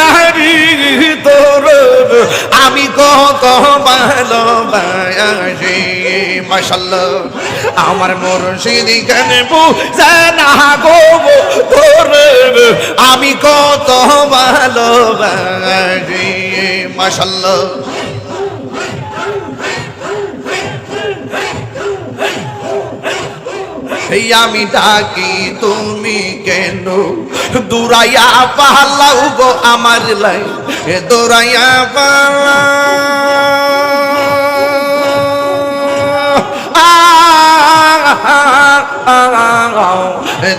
ভিখারি তোর আমি কত ভালোবাসি মাশাল্লাহ আমার মুর্শিদি কেন বুঝানা গো তোর আমি কত ভালোবাসি মাশাল্লাহ আমি ডাকি, তুমি কেন? দূরাইয়া পালাও গো আমার লাই এ দূরাইয়া পালা।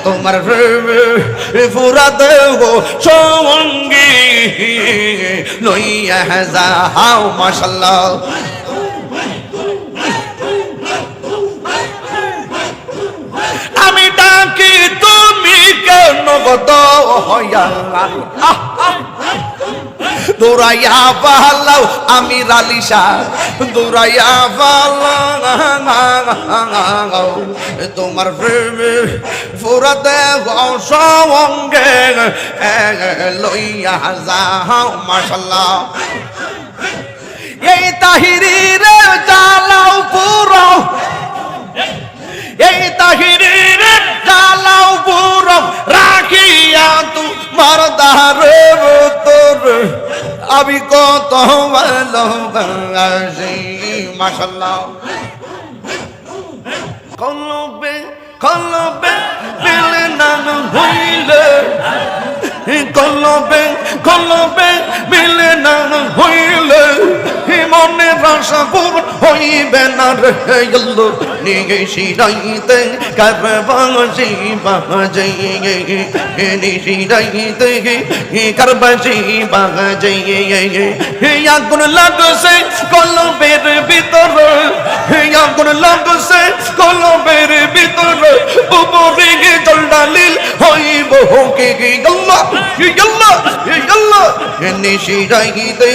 তোমার ফুরা দেব সঙ্গী, লইয়া যাও মাশাল্লাহ আমি ডাকি গত হইয়া দৌড়াইয়া পালাও আমি রালিশা। দৌড়াইয়া পালাও তোমার প্রেমে ফুরাতে সঙ্গে লইয়া যাও মাসাল্লাহ এই তাহিরি রে চালাও পুরো। এই তাহিরের জালাও বুরম রাখিয়া তু মরদারে তোর আমি কত ভালোবাসি মাশাল্লাহ কলবে কলবে দিলে নান হইলে। কলবে কলবে মিলে না হইলে। মনে রাশা পুর হইবে না রে গল্লো নিগে শিরাইতে কারবাজি বাজাইয়ে নি শিরাইতে কারবাজি বাজাইয়ে আগুন লাগছে কলবের ভিতর আগুন লাগছে কলবের ভিতর, উপরে জল ডালিল হইব কে গল্লা গল্লা গল্লা নিশি রাইতে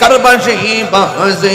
কারবাসি বাজে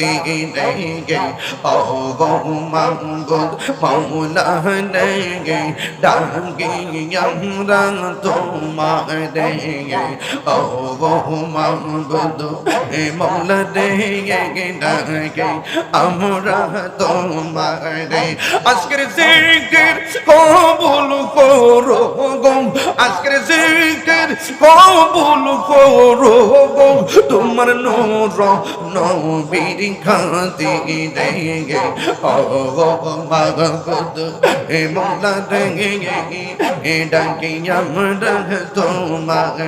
গে ও গো মাঙ্গো মাওলা গে ডাকি আমরা তোমার গে ও গো মাঙ্গো এ মাওলা গে ডাকি আমরা তোমার আজকের জিকির কবুল করো গো আজকের জিকির কবুল করো গো তোমার নূর নবীর খাতি দেগে ও গো মাগদ এ মোলা দেগে এ ডাকি আমরা তোমার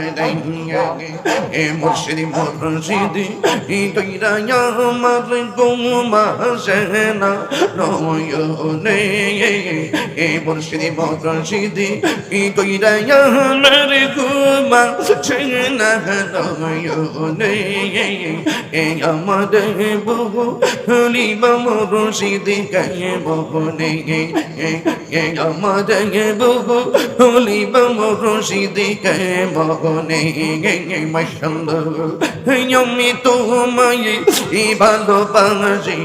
এ মুর্শিদি মুর্শিদি ই কইরা আমার গুমা সেনা নয়নে এ মুর্শিদি মুর্শিদি ই কইরা আমার গুমা সেনা নয়নে এ আমাদের বহু হলিবা মুর্শিদি কে বহুনে এ আমাদের বহু হলিবা মুর্শিদি কে বহুনে মাশাআল্লাহ আমি তোমায় ই ভালোবাসি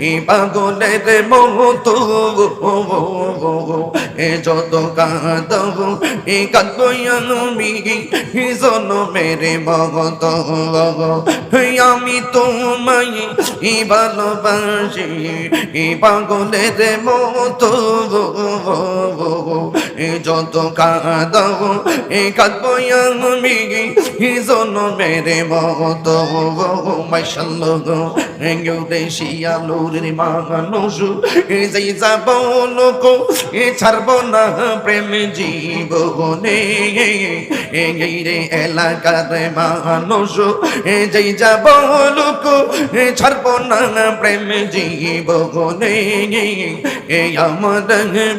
ই পাগলের মতো, এ যত কাঁদব, এ কাঁদবই আমি জন মেরে ভগত। আমি তোমায় ই ভালোবাসি, ই পাগলের মতো। এ যত কাঁদাও, এ কাঁদবো আমি, ই জনমের মতো। মাইশাল্লাহ মানুষ। এ যাই যাব লোক, এ ছাড়ব না প্রেম এলাকার মানুষ, এ যাব লোক, এ ছাড়ব না প্রেম জীবনে এ আমার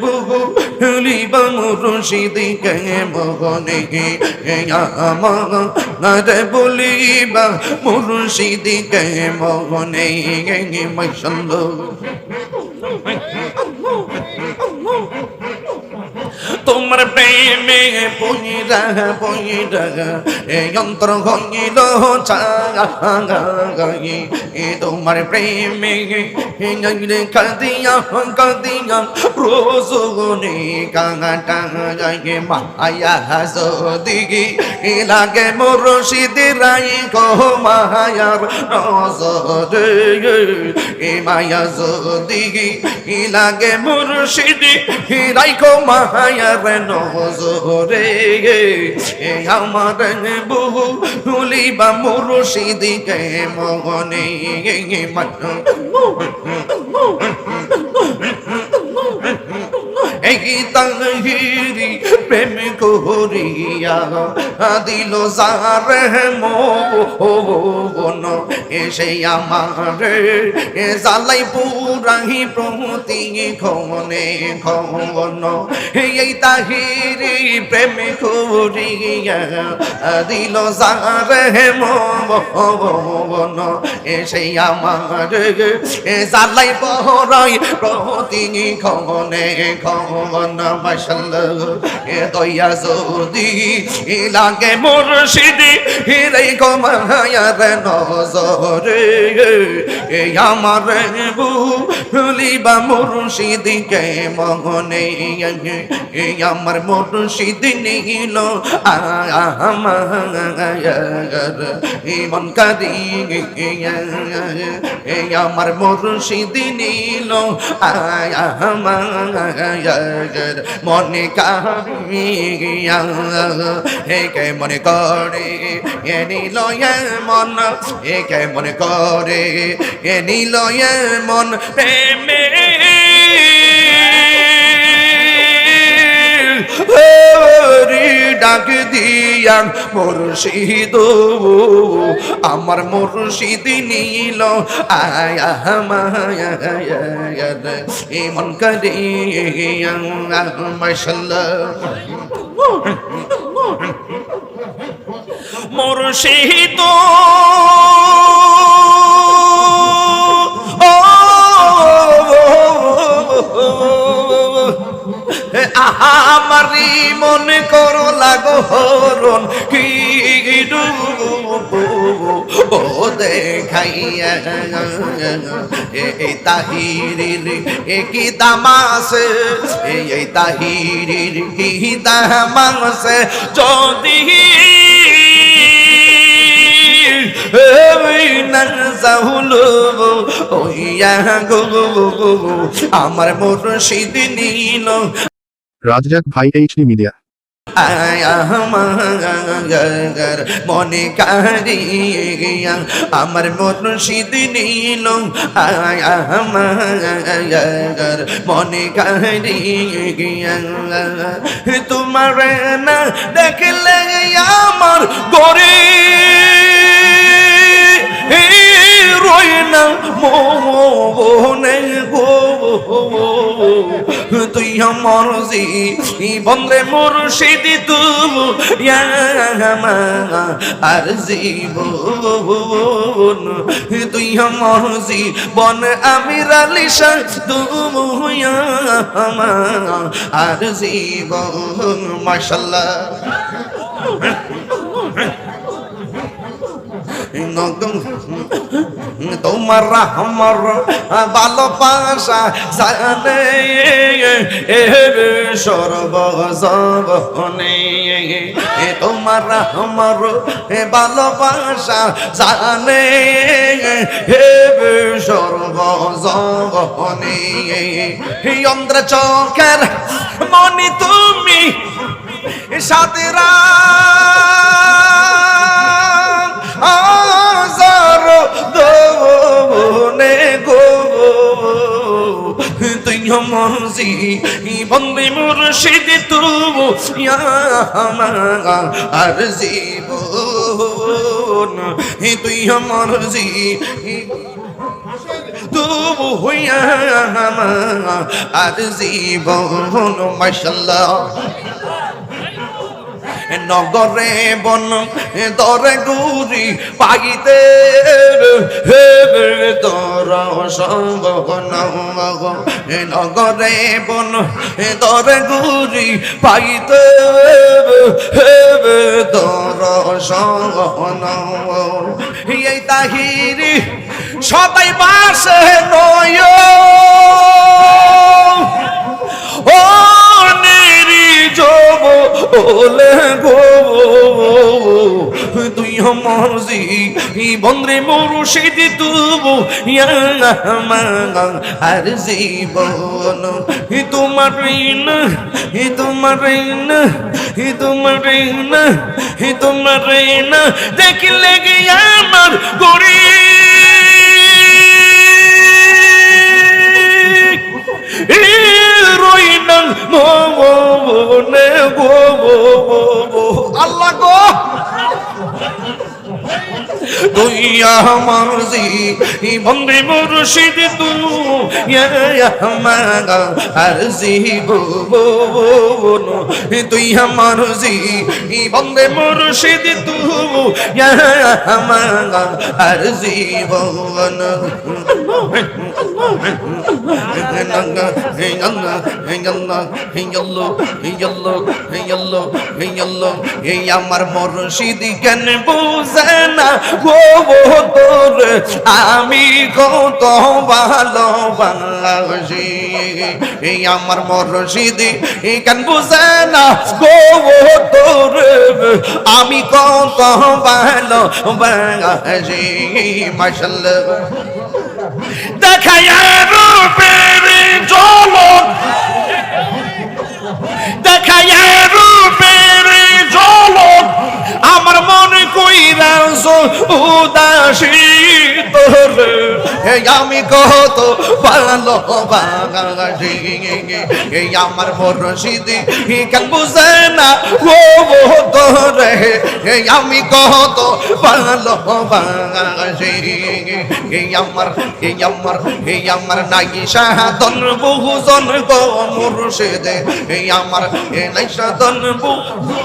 বহু লিবা মুর্শিদি কে মগনে আমার বলিবা মুর্শিদি কে মগনে মাইশাল্লাহ তোমার প্রেমে পইরা পইরা এই অন্তর গঙ্গিল চাগাই এ তোমার প্রেমে কাদিয়া কাদিয়া রোজনে কাঙাটা গায়ে মায়া দিগি লাগে মোর সিদি রাই গো মায়ার নজরে এ মায়া দিগি লাগে মোর সিদি রাই গো মায়ার নজরে এ আমার বহু হুলিবা মোর সিদি মগনে এই তাহিরি প্রেম করিয়া দিল সার মন। এসে আমার জালাই পুরাহি প্রতি খনে খন এই তাহিরি প্রেম করিয়া দিল সার মন। এসে আমার জালাই পহরাই প্রতি খনে খন মাসাল্লাহ এ দয়া যদি লাগে মুর্শিদি হিরে কমায়ার নজরে। এ আমার ভুলিবা মুর্শিদি কে মগনে এ আমার মুর্শিদি নীল আমার ইমন কাদি এ আমার মুর্শিদি নীল আমার মনে কাহিয়া হে কে মনে করে, এ নিল মন হে মনে করে, এ নিল মন, প্রেমে ডাক দিয়া মুর্শিদ আমার মুর্শিদ নীল। আয়া মায়া ইমন করিয়া মাশাল্লাহ মুর্শিদ আমারি মনে করো লাগো হরণ, কি ও দেখাইয়া এই তাহিরির কি দামাসে? এই তাহিরির কি যদি আমার মুর্শিদ নীল। রাজ্জাক ভাই এইচডি মিডিয়া মনে কারিয়া আমার মুর্শিদ নীল। আমার মনে কারিয়া তোমার না দেখলে আমার গরে রই না মোহনে গো। তুই আমার জি বন্দে মুর্শিদ তু আর জীবন। তুই আমার জি বন আমি রালিশা তু আর জীবন। মাশাল্লাহ তোমার আমার ভালোবাসা জানে সর্বজনে তোমার আমার ভালোবাসা জানে হে সর্বজগনে অন্ধ্র চোখের মনি তুমি সাতেরা আজার দোনে গো। তুই মরজি, বন্দে মুর্শিদ তু আর জীবন। তুই মরজি তবু হইয়া আর জীবন। মাশাল্লাহ। নগরে বন, দরে গুরি পাইতে দর নগরে বন দরে গুরি পাইতে দর এই তাহিরি সবাই বাসে নয়। ও যাব ওলে গো। তুই মরজি বন্দ্রে মুর্শিদ তুবু আর জীবন। তোমার ঋণ তোমার ঋণ তোমার ঋণ তোমার ঋণ। দেখলে গিয়ে আমার গরিব আল্লাহ গো! তুই আমার জি বন্দে মুর্শিদ তু মাগা আর জীবন তুই আমার জি বন্দে মুর্শিদ তু মাগা আর জীবন আমার মরশিদ কেন বুঝে না? গো তোর আমি কত ভালোবাসি। এই আমার মরশিদ কেন বুঝে না গো তোর আমি কত ভালোবাসি। মাসাল্লাহ দেখায় রূপের জলক দেখায় রূপের জলক আমার মনে কইরা উদাসী তোর। হে আমি কত ভালো বাগাসি এই আমার মরশিদি কেন বুঝে না ও তোর। হে আমি কত ভালো বাগাসি এই আমার এই আমার এই আমার নাই সাধন বহুজন গো মুর্শিদে। এই আমার এ নাই সাধন বহু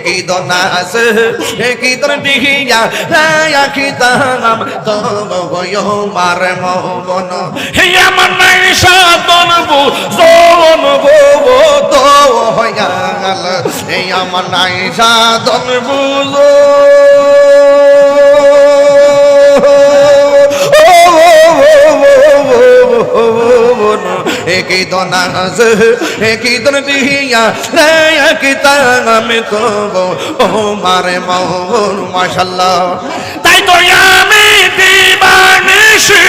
একই দনাস একই দন ডিহিয়া রায়া কি তাম তব গয় মার মন হে আমার নাই সাধন বু জোন গো তো হয়াল হে আমার নাই সাধন বুঝো একই দনাস একই দন ডিহিয়া রায়া কি তাম তব। ও মারে মন মাশাল্লাহ। তাই তো আমি দিবানিশি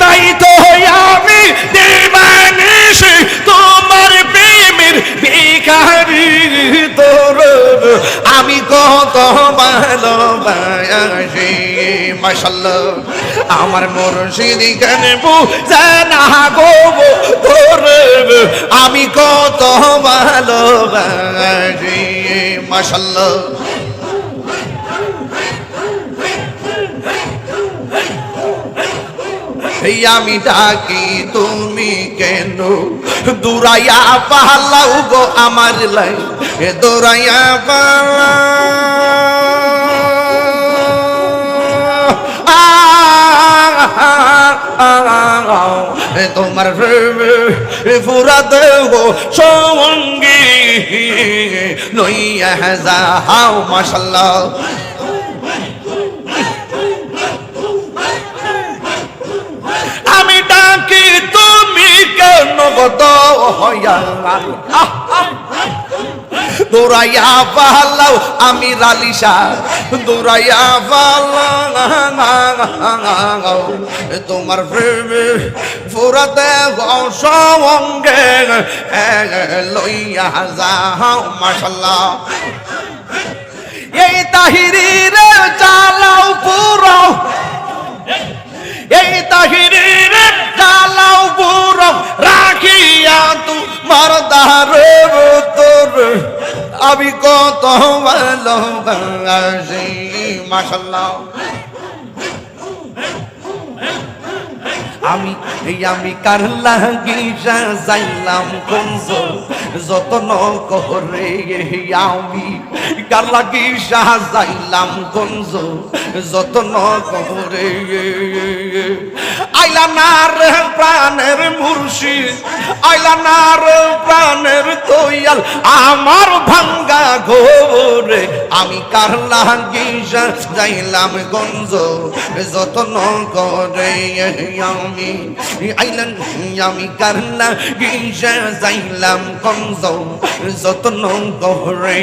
তাই তো আমি দিবানিশি তোমার প্রেমের ভিখারি তোর আমি কত ভালোবাসি, মাশাল্লাহ। আমার মুর্শিদ কেন বুঝানা গো তোর আমি কত ভালোবাসি, মাশাল্লাহ। আমি ডাকি, তুমি কেন দূরাইয়া পালাও গো আমার লাই এ দৌড়াইয়া পালা তোমার ফুরাতে গো সঙ্গী লইয়া যাও মাশাল্লাহ। আমি ডাকি তুমি কেন গত হইয়া দৌড়াইয়া পালাও, আমি রালিশা দৌড়াইয়া পালাও তোমার প্রেমে ফুরাতে সঙ্গে লইয়া যাও মাসাল্লাহ এই তাহিরির চালাও পুরো। এই তাহিরির চালাও পুরো। আমি কত ভালোবাসি মাসাল্লাহ আমি আমি কার লাগিসা যাইলাম কুঞ্জ যতন করে আমি কার লাগিসা যাইলাম কুঞ্জ যতন করে আইলা নার প্রাণের আইলা নার প্রাণের তৈয়াল আমার ভাঙ্গা ঘোরে আমি কার লাগিসা যাইলাম গঞ্জ যতন করে আমি। আইলাম আমি কারলা গিসা যাইলাম কঞ্জ যতন করে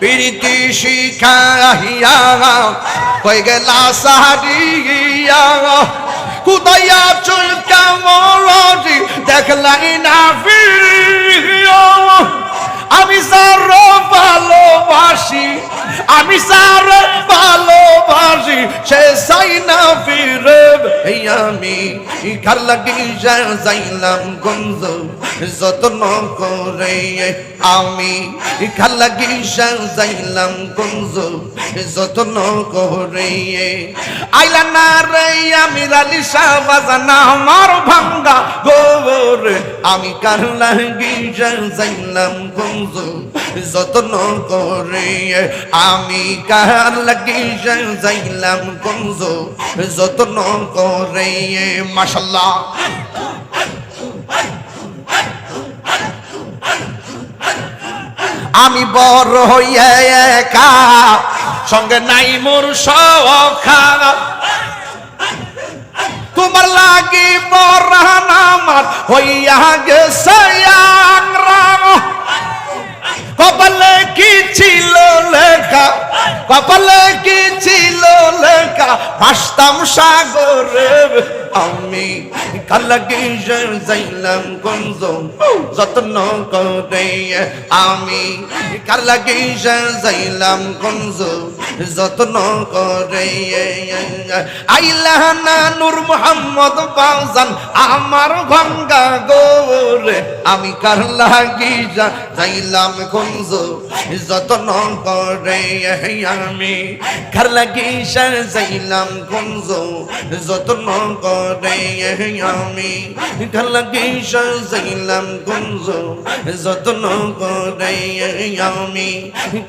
প্রীতি শিখাইয়া হয়ে গেলা সাহারিয়া কুদাইয়া চুল কেমরি দেখলাই না ফিরিয়া। আমি সার ভালোবাসি, আমি সার ভালোবাসি, সে সাই না ফিরে, এই আমি ঘর লাগি যাইলাম গঞ্জ, যত্ন করে। আমি লাগি যাইলাম গঞ্জ যত্ন করে আইলা না রে, আমি রালি বাজানা আমার ভাঙ্গা গোবর। আমি লাগি যাইলাম গঞ্জ যত্ন করে আমি লাগি যাইলাম গঞ্জ যত্ন করে মাশাল্লাহ আমি বড় হইয়া একা। সঙ্গে নাই মোর সখা তোমার লাগি বরান আমার হইয়া গেছে। কপালে কি ছিল লেখা? কপালে কি ছিল লেখা? ভাসতাম সাগরে। আমি কালাগি যাইলাম গঞ্জ যত্ন করে। আমি কালাগি যাইলাম যত্ন করে। আইলা না নূর মোহাম্মদ বাজান আমার গঙ্গা গোরে। আমি কার লাগি যাইলাম গঞ্জ যত্ন করে। আমি কার লাগি যাইলাম গঞ্জ যত্ন করে। আমি কার লাগি যাইলাম যত্ন করে আমি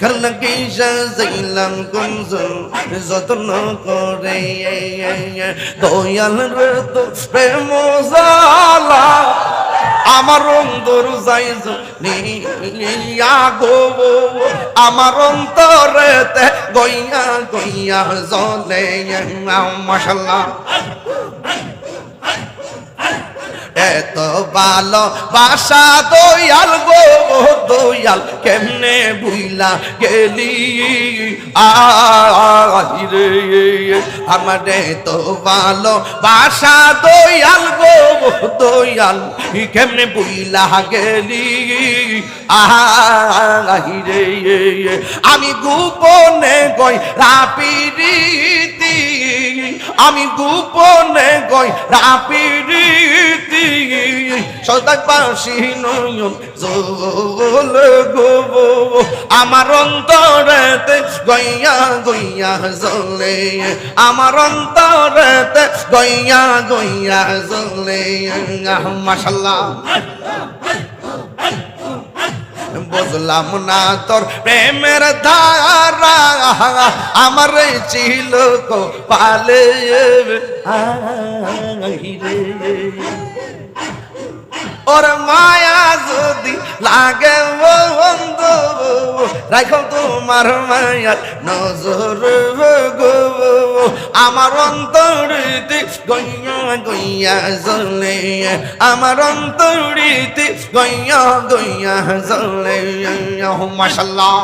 কার লাগি যাইলাম যত্ন করে দয়াল রে তো জালা আমার অন্তর যাইজ নিয়া গো। আমার অন্তরেতে গইয়া গইয়া জলে মশাল্লাহ। এত ভালো বাসা দয়াল গো দয়াল, কেমনে বুইলা গেলি? আরে আমার তো ভালো বাসা দয়াল গো দয়াল, কেমনে বুইলা গেলি? আরে আমি গোপনে গই রাপিরিতি, আমি গোপনে গই রাপিরিতি। সদাক পাশি নয়ন, জল গো আমার অন্তরেতে গইয়া গইয়া জলে আমার অন্তরেতে গইয়া গইয়া জলে মাশাল্লাহ বুঝলাম না তোর প্রেমের ধারা, আমার ছিল কো পালে ওর মায়া যদি লাগে বন্ধু রাখো তোমার মায়ার নজর গো। আমার অন্তরিতে গইয়া গইয়া জলে আমার অন্তরিতে গইয়া গইয়া জলে মাশাল্লাহ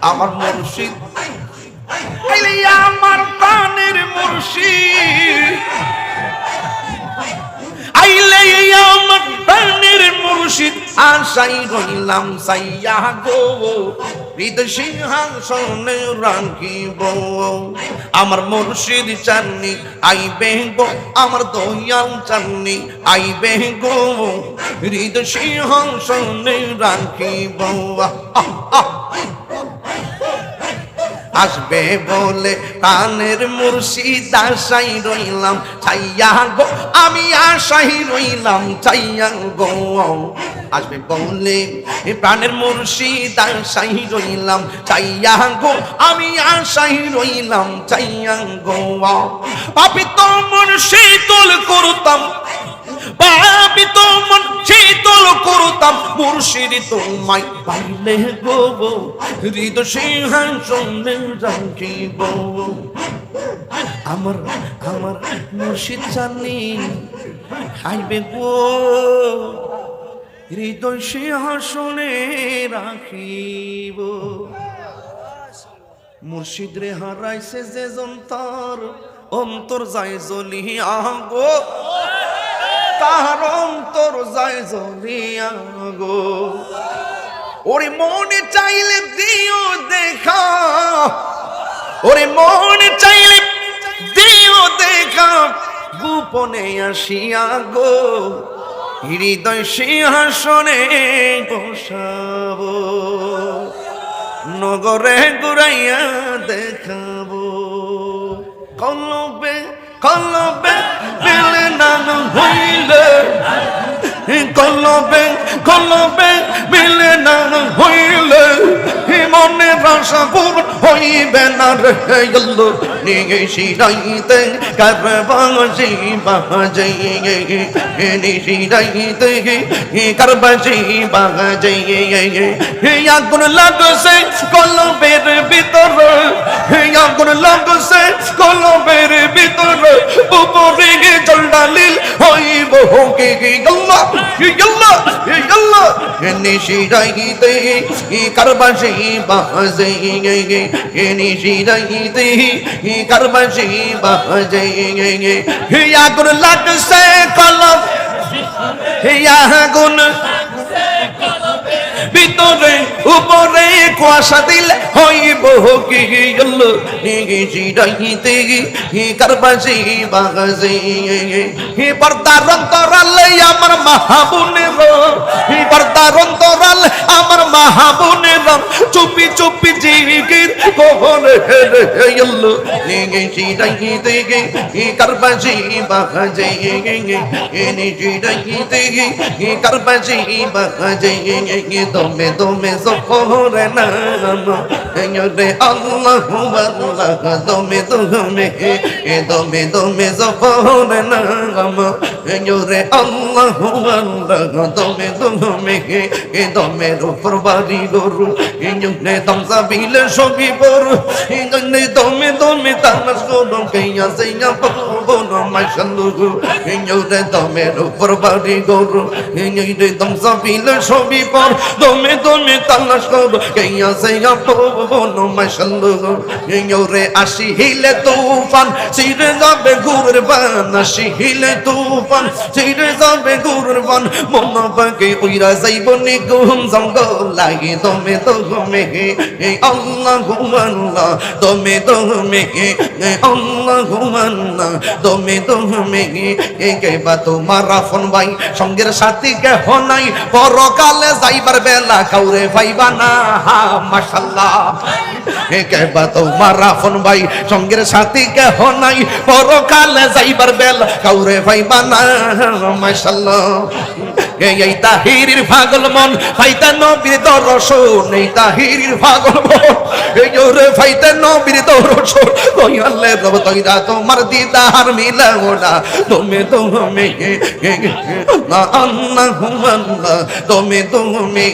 আমার মুর্শিদ। আমার প্রাণের মুর্শিদ। আইলে আমার প্রাণের মুর্শিদ। আশাই রইলাম সাইয়া গো। হৃদ সিংহাসনে রাখিব। আমার মুর্শিদ চাননি আইবে গো আমার দয়াল চাননি আইবে গো হৃদ সিংহাসনে রাখিব। আহ আহ। আসবে বলে কানের মুর্শিদ আশাই রইলাম চাইয়া গো, আমি আশাই রইলাম চাইয়া গো। আসবে বলে প্রাণের মুর্শিদ আশাই রইলাম চাইয়া গো, আমি আশাই রইলাম চাইয়া গো। পাপি তো মুর্শিদুল করতাম পাপি তো মন শীতল করতাম, মুর্শিদ তোমায় পাইলে গো হৃদ সিংহাসনে রাখিব। আমার আমার মুর্শিদ জানি, আইবে গো, হৃদয় সিংহাসনে রাখিব। মুর্শিদ রে হারাইছে যে যন্তর অন্তর যায় জ্বলিয়া গো। তাহার অন্তর যায় জ্বলিয়া গো। ওরে মনে চাইলে দিও দেখা। ওরে মনে চাইলে দিও দেখা, গোপনে আসিয়া গো। হৃদয় সিংহাসনে বসাবো, নগরে ঘুরাইয়া দেখাবো। কলবে কলবে নান হইলে কলবে কলবে মিলে না হইলে মনে আশা পূরণ হইবে না রে গেল নিয়ে শিরাইতে কারবাজি বাজে নিশিরাইতে কারবাজি বাজে আগুন লাগছে কলবের ভিতর আগুন লাগছে কলবের ভিতর, উপরে জল ডালিল হইব কে গল্লা গল্লা গল্লা নিশিরাইতে কারবাজি বাজে নিশিরাইতে কারবাজি বাজে আগুন লাগছে কলম। আগুন ভিতরে, উপরে কুয়াশা দিলে হইব কি গেল নিগেছি ডাইতে হি কারবাজি বাগাজি হি পর্দার অন্তরালে আমার মাহাবুনের হি পর্দার অন্তরালে আমার মাহাবুনের চুপি চুপি জিগির কোহরে গেল নিগেছি ডাইতে হি কারবাজি বাগাজি নিগেছি ডাইতে হি কারবাজি বাগাজি দমে দমে জফরে নাম। রে আল্লাহ আল্লাহ, দমে দমে, এ দমে দমে জফরে নাম। রে আল্লাহ আল্লাহ, দমে দমে, এ দমের উপর বাড়ি গরু। ইঞ্জনে দমসা বিলে সবই বড় ইঞ্জনে দমে দমে তানাস গরু কেয়া সেয়া বনো মাশাল্লু ইঞ্জনে দমের উপর বাড়ি গরু। ইঞ্জনে দমসা বিলে সবই বড় দমে দমে তালাশ করো কেয়া সেয়া বনো মাশাল্লু ইঞ্জরে আসি হিলে তুফান সিরে যাবে বান। আসি হিলে তুফান সিরে যাবে বান। মন পাকে উইরা যাইব নিগুম জঙ্গল লাগে। হে আল্লাহ ঘুমাল্লাহ দমে দমে হে আল্লাহ ঘুমাল্লাহ দমে দমে কে বা তোমার রাফন ভাই। সঙ্গের সাথী কে হনাই পরকালে যাইবার বেলা কাউরে ভাইবা না মাশাল্লাহ। হে কে বা তোমার রাফন ভাই, সঙ্গের সাথী কে নাই, পরকালে যাইবার বেলা কাউরে ভাইবা না মাশাল্লাহ। এই এই তাহিরির পাগল মন ফাইতা নবীর দর্শন, এই তাহিরির পাগল মন। এই জোরে ফাইতা নবীর দর্শন, ওই আল্লাহ রব তৈরা তোমার দিদার মিলাও না। তুমি তুমি না আল্লাহ আল্লাহ, তুমি তুমি,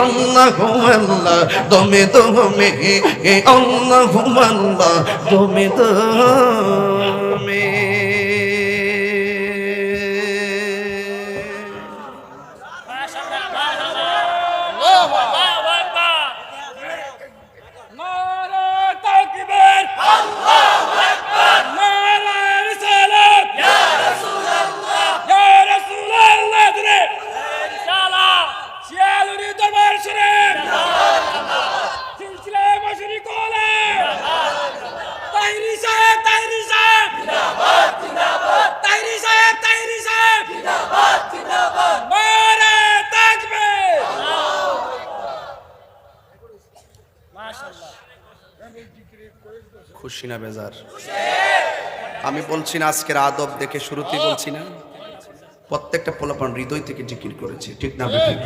আল্লাহ আল্লাহ, তুমি তুমি, আল্লাহ আল্লাহ, তুমি তুমি। না বেজার। আমি বলছি না, আজকের আদব দেখে শুরুতেই বলছি না। প্রত্যেকটা পোলাপান হৃদয় থেকে জিকির করেছে, ঠিক না বেঠিক